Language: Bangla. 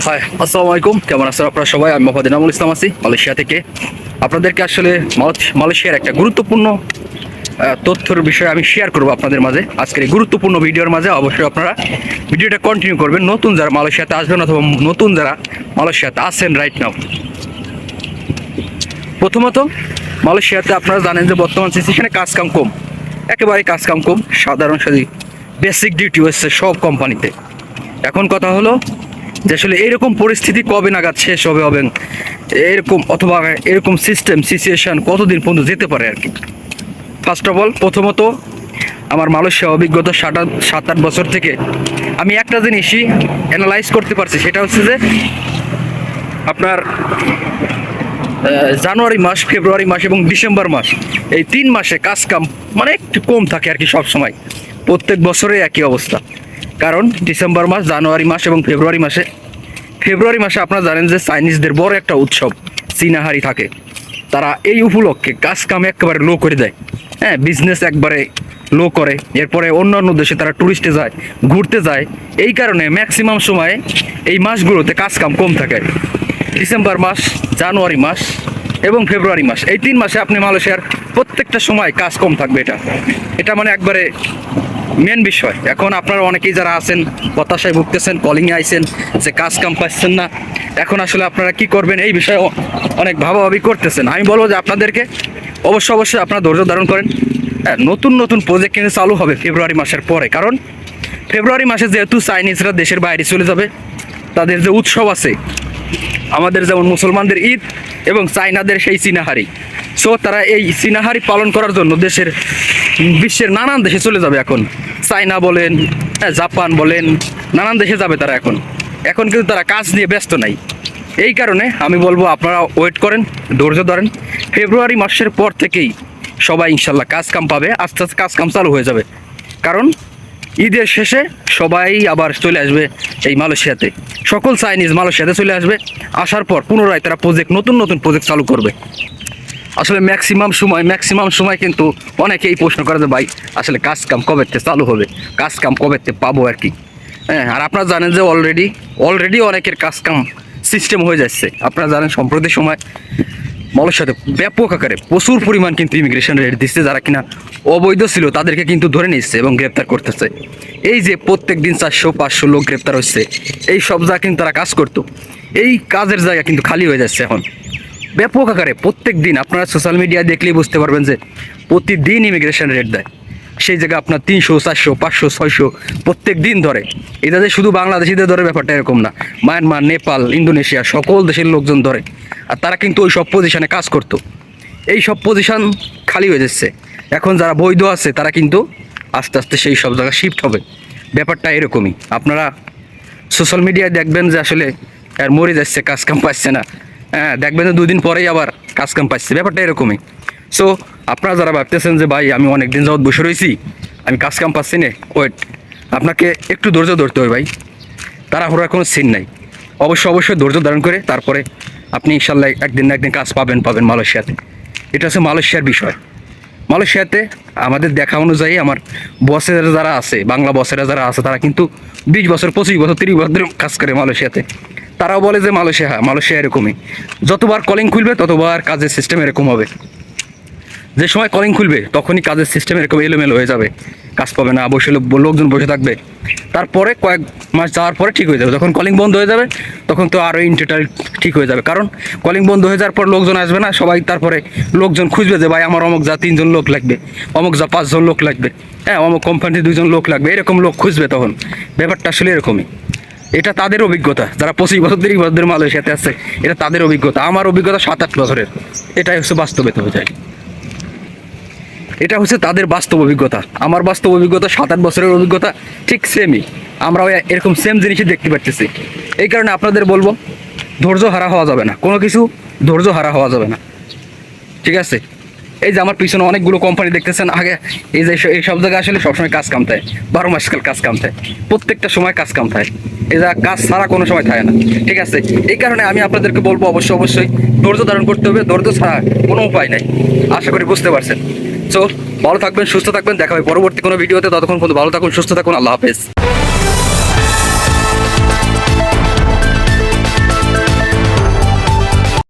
হাই, আসসালামু আলাইকুম। কেমন আছেন আপনারা সবাই? আমি মোহাম্মদ এনামুল ইসলাম আছি মালয়েশিয়া থেকে। আপনাদেরকে আসলে মালয়েশিয়ার একটা গুরুত্বপূর্ণ তথ্যের বিষয়ে আমি শেয়ার করব আপনাদের মাঝে। আজকের এই গুরুত্বপূর্ণ ভিডিওর মাঝে অবশ্যই আপনারা ভিডিওটা কন্টিনিউ করবেন। নতুন যারা মালয়েশিয়াতে আসবেন অথবা নতুন যারা মালয়েশিয়াতে আছেন রাইট নাও প্রথমত, মালয়েশিয়াতে আপনারা জানেন যে বর্তমান সিচুয়েশনে কাজ কাম একেবারে কাজ কাম সাধারণ সাথে বেসিক ডিউটি হচ্ছে সব কোম্পানিতে এখন কথা হলো যে আসলে এরকম পরিস্থিতি কবে নাগাদ শেষ হবে, হবেন? এরকম অথবা এরকম সিস্টেম সিচুয়েশন কতদিন পর্যন্ত যেতে পারে আর কি? ফার্স্ট অফ অল প্রথমত আমার মালয়েশিয়া অভিজ্ঞতা সাত আট সাত আট বছর থেকে আমি একটা জিনিসই অ্যানালাইজ করতে পারছি, সেটা হচ্ছে যে আপনার জানুয়ারি মাস, ফেব্রুয়ারি মাস এবং ডিসেম্বর মাস, এই তিন মাসে কাজ কাম মানে একটু কম থাকে আর কি সব সময় প্রত্যেক বছরে একই অবস্থা। কারণ ডিসেম্বর মাস, জানুয়ারি মাস এবং ফেব্রুয়ারি মাসে ফেব্রুয়ারি মাসে আপনারা জানেন যে চাইনিজদের বড় একটা উৎসব, চীনাহারি থাকে। তারা এই উপলক্ষে কাজ কাম একেবারে লো করে দেয়। হ্যাঁ বিজনেস একবারে লো করে। এরপরে অন্য অন্য দেশে তারা ট্যুরিস্টে যায়, ঘুরতে যায়। এই কারণে ম্যাক্সিমাম সময়ে এই মাসগুলোতে কাজ কাম কম থাকে। ডিসেম্বর মাস, জানুয়ারি মাস এবং ফেব্রুয়ারি মাস, এই তিন মাসে আপনি মালয়েশিয়ার প্রত্যেকটা সময় কাজ কম থাকবে এটা। এটা মানে একবারে মেন বিষয়। এখন আপনারা অনেকেই যারা আছেন হতাশায় ভুগতেছেন কলিংয়ে আইছেন যে কাজ কাম পাচ্ছেন না এখন আসলে আপনারা কি করবেন এই বিষয়ে অনেক ভাবাভাবি করতেছেন। আমি বলব যে আপনাদেরকে অবশ্যই অবশ্যই আপনারা ধৈর্য ধারণ করেন। হ্যাঁ, নতুন নতুন প্রজেক্ট কিন্তু চালু হবে ফেব্রুয়ারি মাসের পরে। কারণ ফেব্রুয়ারি মাসে যেহেতু চাইনিজরা দেশের বাইরে চলে যাবে তাদের যে উৎসব আছে আমাদের যেমন মুসলমানদের ঈদ এবং চাইনাদের সেই চীনাহারি সো তারা এই চীনাহারি পালন করার জন্য দেশের বিশ্বের নানান দেশে চলে যাবে এখন। চাইনা বলেন হ্যাঁ, জাপান বলেন নানান দেশে যাবে তারা এখন। এখন কিন্তু তারা কাজ নিয়ে ব্যস্ত নাই। এই কারণে আমি বলব আপনারা ওয়েট করেন ধৈর্য ধরেন। ফেব্রুয়ারি মাসের পর থেকেই সবাই ইনশাল্লাহ কাজ কাম পাবে। আস্তে আস্তে কাজ কাম চালু হয়ে যাবে। কারণ ঈদের শেষে সবাই আবার চলে আসবে এই মালয়েশিয়াতে। সকল চাইনিজ মালয়েশিয়াতে চলে আসবে। আসার পর পুনরায় তারা প্রজেক্ট নতুন নতুন প্রজেক্ট চালু করবে। আসলে ম্যাক্সিমাম সময় ম্যাক্সিমাম সময় কিন্তু অনেকেই প্রশ্ন করে যে ভাই, আসলে কাজ কাম কবেতে চালু হবে? কাজ কাম কবেতে পাবো আর কি? হ্যাঁ আর আপনারা জানেন যে অলরেডি অলরেডি অনেকের কাজ কাম সিস্টেম হয়ে যাচ্ছে। আপনারা জানেন সম্প্রতি সময় মালয়েশিয়াতে ব্যাপক আকারে প্রচুর পরিমাণ কিন্তু ইমিগ্রেশন রেট দিচ্ছে, যারা কিনা অবৈধ ছিল, তাদেরকে কিন্তু ধরে নিচ্ছে এবং গ্রেপ্তার করতেছে। এই যে প্রত্যেক দিন চারশো, পাঁচশো লোক গ্রেপ্তার হচ্ছে, এই সব জায়গা কিন্তু তারা কাজ করতো। এই কাজের জায়গা কিন্তু খালি হয়ে যাচ্ছে এখন। ব্যাপক আকারে প্রত্যেক দিন আপনারা সোশ্যাল মিডিয়া দেখলেই বুঝতে পারবেন যে প্রতিদিন ইমিগ্রেশন রেট দেয়। সেই জায়গায় আপনার তিনশো, চারশো, পাঁচশো, ছয়শো প্রত্যেক দিন ধরে। এটা যে শুধু বাংলাদেশিদের ধরে ব্যাপারটা এরকম না। মায়ানমার, নেপাল, ইন্দোনেশিয়া সকল দেশের লোকজন ধরে। আর তারা কিন্তু ওই সব পজিশনে কাজ করতো। এই সব পজিশন খালি হয়ে যাচ্ছে। এখন যারা বৈধ আছে, তারা কিন্তু আস্তে আস্তে সেই সব জায়গায় শিফট হবে। ব্যাপারটা এরকমই। আপনারা সোশ্যাল মিডিয়ায় দেখবেন যে আসলে আর মরে যাচ্ছে, কাজ কাম পাচ্ছে না। হ্যাঁ দেখবেন যে দুদিন পরেই আবার কাজ কাম পাচ্ছে। ব্যাপারটা এরকমই। সো আপনারা যারা ভাবতেছেন যে, ভাই, আমি অনেক দিন যাবত বসে রয়েছি আমি কাজ কাম পাচ্ছি না, ওয়েট, আপনাকে একটু ধৈর্য ধরতে হবে, ভাই। তাড়াহুড়ার কোনো সিন নাই। অবশ্যই অবশ্যই ধৈর্য ধারণ করে তারপরে আপনি ইনশাল্লাহ একদিন না একদিন কাজ পাবেন পাবেন মালয়েশিয়াতে। এটা হচ্ছে মালয়েশিয়ার বিষয়। মালয়েশিয়াতে আমাদের দেখা অনুযায়ী আমার বসেরা যারা আছে, বাংলা বসেরা যারা আছে, তারা কিন্তু বিশ বছর, পঁচিশ বছর, তিরিশ বছর কাজ করে মালয়েশিয়াতে। তারাও বলে যে, মালয়েশিয়া হ্যাঁ মালয়েশিয়া এরকমই। যতবার কলিং খুলবে, ততবার কাজের সিস্টেম এরকম হবে। যে সময় কলিং খুলবে, তখনই কাজের সিস্টেম এরকম এলোমেলো হয়ে যাবে। কাজ পাবে না, বসে লোকজন বসে থাকবে। তারপরে কয়েক মাস যাওয়ার পরে ঠিক হয়ে যাবে। যখন কলিং বন্ধ হয়ে যাবে, তখন তো আরও ইন্টারটাল ঠিক হয়ে যাবে। কারণ কলিং বন্ধ হয়ে যাওয়ার পর লোকজন আসবে না, সবাই তারপরে লোকজন খুঁজবে যে, ভাই, আমার অমুক যা তিনজন লোক লাগবে, অমুক যা পাঁচজন লোক লাগবে। হ্যাঁ অমুক কোম্পানিতে দুজন লোক লাগবে, এরকম লোক খুঁজবে তখন। ব্যাপারটা আসলে এরকমই। এটা তাদের অভিজ্ঞতা। যারা পঁচিশ বছর, তিরিশ বছর মালয়েশিয়াতে আছে, এটা তাদের অভিজ্ঞতা। আমার অভিজ্ঞতা সাত আট বছরের। এটাই হচ্ছে বাস্তবে হয়ে যায় এটা হচ্ছে তাদের বাস্তব অভিজ্ঞতা। আমার বাস্তব অভিজ্ঞতা সাত আট বছরের অভিজ্ঞতা ঠিক সেমই আমরাও এরকম সেম জিনিসই দেখতে পাচ্ছি এই কারণে আপনাদের বলব, ধৈর্য হারা হওয়া যাবে না। কোনো কিছু ধৈর্য হারা হওয়া যাবে না। ঠিক আছে? এই যে আমার পিছনে অনেকগুলো কোম্পানি দেখতেছেন, আগে এই যে এই সব জায়গায় আসলে সবসময় কাজ কাম থাকে। বারো মাস কাল কাজ কাম থাকে। প্রত্যেকটা সময় কাজ কাম থাকে। এই যা কাজ ছাড়া কোনো সময় থাকে না। ঠিক আছে? এই কারণে আমি আপনাদেরকে বলব অবশ্যই অবশ্যই ধৈর্য ধারণ করতে হবে। ধৈর্য ছাড়া কোনো উপায় নাই। আশা করি বুঝতে পারছেন। ভালো থাকবেন, সুস্থ থাকবেন, দেখা হবে পরবর্তী কোনো ভিডিওতে। ততক্ষণ পর্যন্ত ভালো থাকুন, সুস্থ থাকুন, আল্লাহ হাফেজ।